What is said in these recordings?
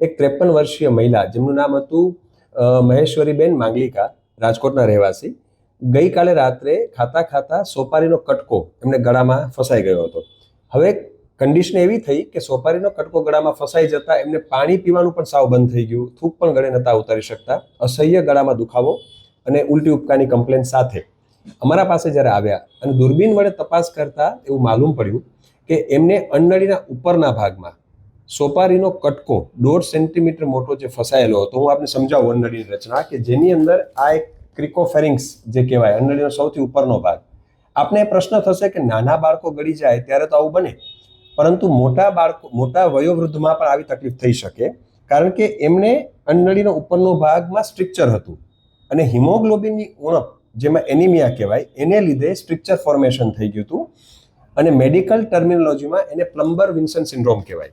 એક ત્રેપન વર્ષીય મહિલા, જેમનું નામ હતું મહેશ્વરીબેન માંગલિકા, રાજકોટના રહેવાસી, ગઈકાલે રાત્રે ખાતા ખાતા સોપારીનો કટકો એમને ગળામાં ફસાઈ ગયો હતો. હવે કન્ડિશન એવી થઈ કે સોપારીનો કટકો ગળામાં ફસાઈ જતા એમને પાણી પીવાનું પણ સાવ બંધ થઈ ગયું, થૂક પણ ગળે નતા ઉતારી શકતા. અસહ્ય ગળામાં દુખાવો અને ઉલટી ઉપકાની કમ્પ્લેન સાથે. અમારા પાસે જ્યારે આવ્યા અને દૂરબીન વડે તપાસ કરતા એવું માલુમ પડ્યું કે એમને અન્નળીના ઉપરના ભાગમાં સોપારીનો કટકો દોઢ સેન્ટીમીટર મોટો જે ફસાયેલો હતો, હું આપને સમજાવું અંડળીની રચના કે જેની અંદર આ એક ક્રિકોફેરિંગ્સ જે કહેવાય અંડળીનો સૌથી ઉપરનો ભાગ. આપને પ્રશ્ન થશે કે નાના બાળકો ગળી જાય ત્યારે તો આવું બને. પરંતુ મોટા બાળકો, મોટા વયોવૃદ્ધમાં પણ આવી તકલીફ થઈ શકે, કારણ કે એમને અંડળીનો ઉપરનો ભાગમાં સ્ટ્રક્ચર હતું. અને હિમોગ્લોબિનની ઉણપ, જેમાં એનિમિયા કહેવાય, એને લીધે સ્ટ્રક્ચર ફોર્મેશન થઈ ગયું હતું. અને મેડિકલ ટર્મિનોલોજીમાં એને પ્લમ્બર વિન્સન સિન્ડ્રોમ કહેવાય.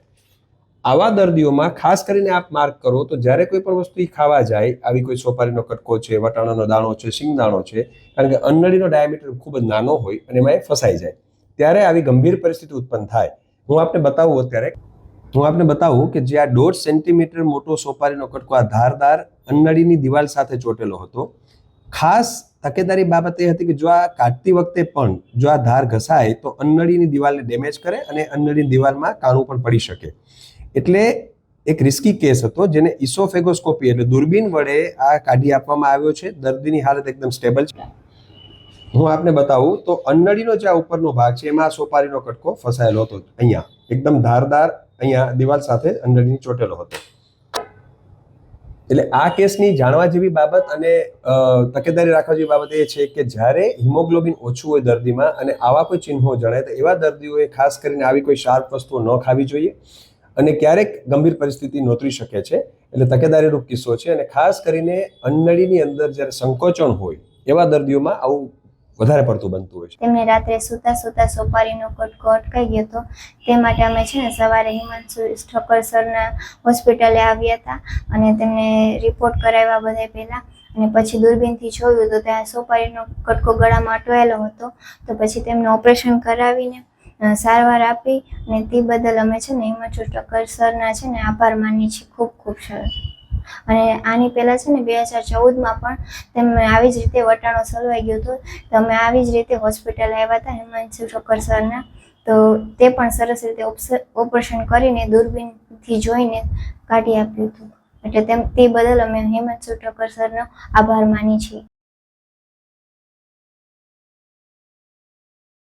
આવા દર્દીઓમાં ખાસ કરીને આપ માર્ક કરો તો જ્યારે કોઈ પણ વસ્તુ ખાવા જાય, આવી કોઈ સોપારીનો કટકો છે, વટાણાનો દાણો છે સિંગદાણો છે, કારણ કે અન્નળીનો ડાયામીટર ખૂબ જ નાનો હોય અને એમાં એ ફસાઈ જાય. ત્યારે આવી ગંભીર પરિસ્થિતિ ઉત્પન્ન થાય. હું આપને બતાવું અત્યારે, હું આપને બતાવું કે જે આ દોઢ સેન્ટીમીટર મોટો સોપારીનો કટકો આ ધારદાર અન્નળીની દિવાલ સાથે ચોટેલો હતો. ખાસ તકેદારી બાબત એ હતી કે જો આ કાઢતી વખતે પણ જો આ ધાર ઘસાય તો અન્નળીની દિવાલને ડેમેજ કરે અને અન્નળીની દિવાલમાં કાણું પણ પડી શકે. એટલે એક રિસ્કી કેસ હતો જેને ઇસોફેગોસ્કોપી એટલે દૂરબીન વડે આ કાઢી આપવામાં આવ્યો છે. દર્દીની હાલત એકદમ સ્ટેબલ છે. હું આપને બતાવું તો અન્નડીનો જે આ ઉપરનો ભાગ છે, એમાં સોપારીનો કટકો ફસાયેલો હતો. અહીંયા, એકદમ ધારદાર અહીંયા દિવાલ સાથે અન્નડીની ચોટેલો હતો. એટલે આ કેસની જાણવા જેવી બાબત અને તકેદારી રાખવા જેવી બાબત એ છે કે જ્યારે હિમોગ્લોબિન ઓછું હોય દર્દીમાં અને આવા કોઈ ચિહ્નો જણાય, તો એવા દર્દીઓએ ખાસ કરીને આવી કોઈ શાર્પ વસ્તુઓ ન ખાવી જોઈએ. અને ક્યારેક ગંભીર પરિસ્થિતિ નોતરી શકે છે. એટલે તકેદારીરૂપ કિસ્સો છે અને ખાસ કરીને અન્નળીની અંદર જ્યારે સંકોચન હોય, એવા દર્દીઓમાં આવું વધારે પડતું બનતું હોય છે. તેમને રાત્રે સૂતા સૂતા સોપારીનો કટકો અટકાઈ ગયો હતો તે માટે અમે છે ને સવારે હિમાંશુ ઠક્કર સરના હોસ્પિટલે આવ્યા હતા અને તેમને રિપોર્ટ કરાવ્યા બધા પહેલાં. અને પછી દૂરબીનથી જોયું તો ત્યાં સોપારીનો કટકો ગળામાં અટવાયેલો હતો. તો પછી તેમને ઓપરેશન કરાવીને સારવાર આપી અને તે બદલ અમે છે ને હિમાંશુ ઠક્કર સરના છે ને આભાર માનીએ છીએ. ખૂબ ખૂબ સરસ. અને આની પહેલાં છે ને બે હજાર ચૌદમાં પણ તેમને આવી જ રીતે વટાણો સલવાઈ ગયો હતો. તમે આવી જ રીતે હોસ્પિટલ આવ્યા હતા હિમાંશુ ઠક્કર સરના. તો તે પણ સરસ રીતે ઓપરેશન કરીને દૂરબીનથી જોઈને કાઢી આપ્યું હતું. એટલે તેમ, તે બદલ અમે હિમાંશુ ઠક્કર સરનો આભાર માની છીએ.